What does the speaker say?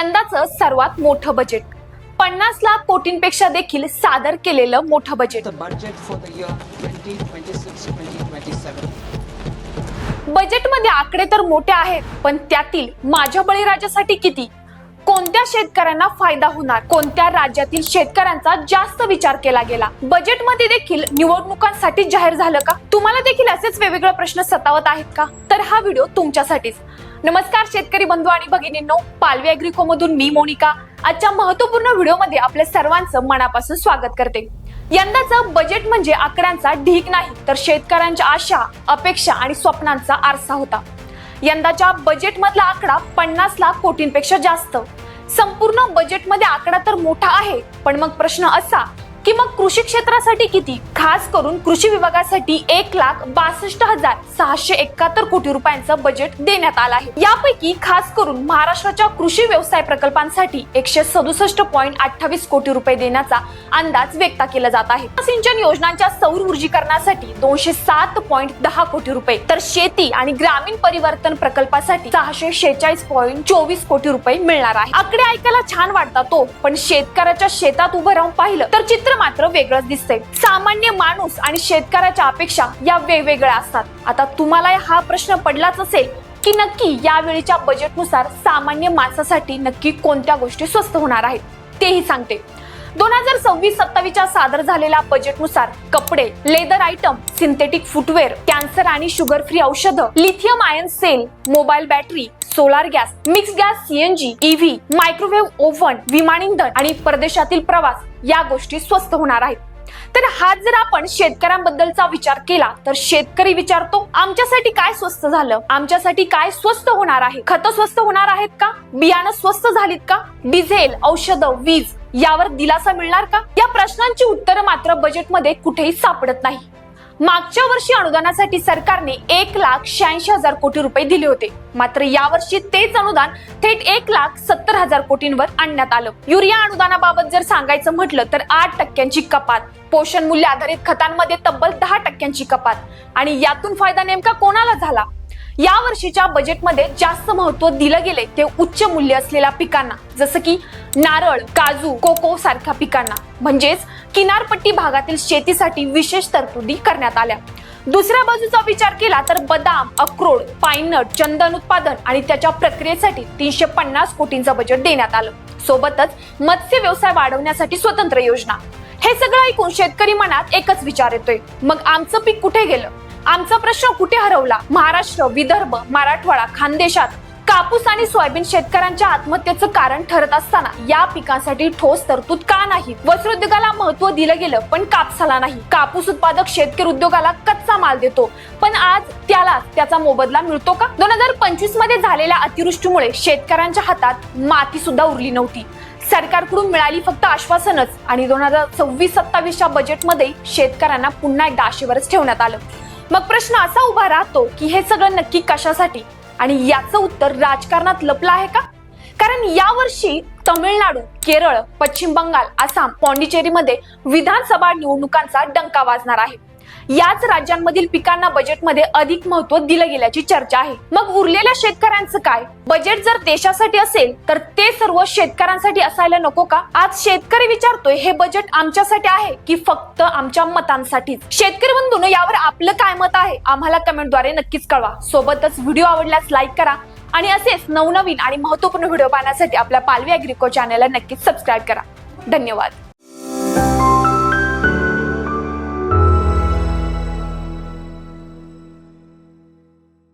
यंदाचं सर्वात मोठं बजेट पन्नास लाख कोटींपेक्षा देखील सादर केलेलं मोठं budget the budget for the year 2026-2027. बजेटमध्ये आकडे तर मोठे आहेत पण त्यातील माझ्या बळीराजासाठी किती? कोणत्या शेतकऱ्यांना फायदा होणार? कोणत्या राज्यातील शेतकऱ्यांचा जास्त विचार केला गेला? बजेटमध्ये देखील निवडणुकांसाठी जाहीर झालं का? तुम्हाला देखील असेच वेगवेगळे प्रश्न सतावत आहेत का? तर हा व्हिडिओ तुमच्यासाठीच. नमस्कार शेतकरी बंधू आणि भगिनींनो पालवी अॅग्रिको मधून मी मोनिका. आजच्या महत्त्वपूर्ण व्हिडिओमध्ये आपल्या सर्वांचं मनापासून स्वागत करते. यंदाचं बजेट म्हणजे आकड्यांचा ढीक नाही तर शेतकऱ्यांच्या आशा अपेक्षा आणि स्वप्नांचा आरसा होता. यंदाच्या बजेटमधला आकडा पन्नास लाख कोटींपेक्षा जास्त. संपूर्ण बजेटमध्ये आकडा तर मोठा आहे पण मग प्रश्न असा की मग कृषी क्षेत्रासाठी किती? खास करून कृषी विभागासाठी एक लाख बासष्ट हजार सहाशे एकाहत्तर कोटी रुपयांचं बजेट देण्यात आलं आहे. यापैकी खास करून महाराष्ट्राच्या कृषी व्यवसाय प्रकल्पांसाठी एकशे सदुसष्ट पॉईंट अठ्ठावीस कोटी रुपये देण्याचा अंदाज व्यक्त केला जात आहे. सिंचन योजनांच्या सौर ऊर्जीकरणासाठी दोनशे सात पॉईंट दहा कोटी रुपये. तर शेती आणि ग्रामीण परिवर्तन प्रकल्पासाठी सहाशे शेहेचाळीस पॉईंट चोवीस कोटी रुपये मिळणार आहे. आकडे ऐकायला छान वाटतात तो पण शेतकऱ्याच्या शेतात उभं राहून पाहिलं तर चित्र मात्र वेगळंच दिसते सामान्य माणूस आणि शेतकऱ्याच्या अपेक्षा या वेगवेगळ्या असतात. आता तुम्हाला हा प्रश्न पडलाच असेल की नक्की यावेळीच्या बजेटनुसार सामान्य माणसासाठी नक्की कोणत्या गोष्टी स्वस्त होणार आहेत? तेही सांगते. दोन हजार सव्वीस सत्तावीसच्या सादर झालेल्या बजेटनुसार कपडे leather item synthetic footwear cancer आणि शुगर फ्री औषधं lithium ion cell mobile battery solar gas mix gas CNG EV microwave oven विमान इंधन आणि परदेशातील प्रवास या गोष्टी स्वस्त होणार आहेत. तर हा जर आपण शेतकऱ्यांबद्दलचा विचार केला तर शेतकरी विचारतो आमच्यासाठी काय स्वस्त झालं? आमच्यासाठी काय स्वस्त होणार आहे? खतं स्वस्त होणार आहेत का? बियाणं स्वस्त झालीत का? डिझेल औषधं वीज यावर दिलासा मिळणार का? या प्रश्नांची उत्तरं मात्र बजेटमध्ये कुठेही सापडत नाही. मागच्या वर्षी अनुदानासाठी सरकारने एक लाख शहाऐंशी हजार कोटी रुपये दिले होते. मात्र यावर्षी तेच अनुदान थेट एक लाख सत्तर हजार कोटींवर आणण्यात आलं. युरिया अनुदानाबाबत जर सांगायचं म्हटलं तर आठ टक्क्यांची कपात. पोषण मूल्य आधारित खतांमध्ये तब्बल दहा टक्क्यांची कपात. आणि यातून फायदा नेमका कोणाला झाला? या वर्षीच्या बजेटमध्ये जास्त महत्त्व दिलं गेले ते उच्च मूल्य असलेल्या पिकांना. जसं की नारळ काजू कोको सारख्या पिकांना. म्हणजेच किनारपट्टी भागातील शेतीसाठी विशेष तरतुदी करण्यात आल्या. दुसऱ्या बाजूचा विचार केला तर बदाम अक्रोड पाईनट चंदन उत्पादन आणि त्याच्या प्रक्रियेसाठी तीनशे पन्नास कोटींचं बजेट देण्यात आलं. सोबतच मत्स्य व्यवसाय वाढवण्यासाठी स्वतंत्र योजना. हे सगळं ऐकून शेतकरी मनात एकच विचार येतोय. मग आमचं पीक कुठे गेलं? आमचा प्रश्न कुठे हरवला? महाराष्ट्र विदर्भ मराठवाडा खानदेशात कापूस आणि सोयाबीन शेतकऱ्यांच्या आत्महत्येचं कारण ठरत असताना या पिकांसाठी ठोस तरतूद का नाही? वस्त्रोद्योगाला महत्त्व दिलं गेलं पण कापसाला नाही. कापूस उत्पादक शेतकरी उद्योगाला कच्चा माल देतो पण आज त्याला त्याचा मोबदला मिळतो का? दोन हजार पंचवीसमध्ये झालेल्या अतिवृष्टीमुळे शेतकऱ्यांच्या हातात माती सुद्धा उरली नव्हती. सरकारकडून मिळाली फक्त आश्वासनच आणि दोन हजार सव्वीस सत्तावीसच्या बजेटमध्ये शेतकऱ्यांना पुन्हा एकदा आशेवरच ठेवण्यात आलं. मग प्रश्न असा उभा राहतो की हे सगळं नक्की कशासाठी? आणि याचं उत्तर राजकारणात लपलं आहे का? कारण यावर्षी तमिळनाडू केरळ पश्चिम बंगाल आसाम पॉंडिचेरीमध्ये विधानसभा निवडणुकांचा डंका वाजणार आहे. याच राज्यांमधील पिकांना बजेटमध्ये अधिक महत्त्व दिलं गेल्याची चर्चा आहे. मग उरलेल्या शेतकऱ्यांचं काय? बजेट जर देशासाठी असेल तर ते सर्व शेतकऱ्यांसाठी असायला नको का? आज शेतकरी विचारतोय हे बजेट आमच्यासाठी आहे की फक्त आमच्या मतांसाठीच? शेतकरी बंधून यावर आपलं काय मत आहे? आम्हाला कमेंटद्वारे नक्कीच कळवा. सोबतच व्हिडिओ आवडल्यास लाईक करा आणि असेच नवनवीन आणि महत्त्वपूर्ण व्हिडिओ पाहण्यासाठी आपल्या पालवी अॅग्रिको चॅनलला नक्कीच सबस्क्राईब करा. धन्यवाद.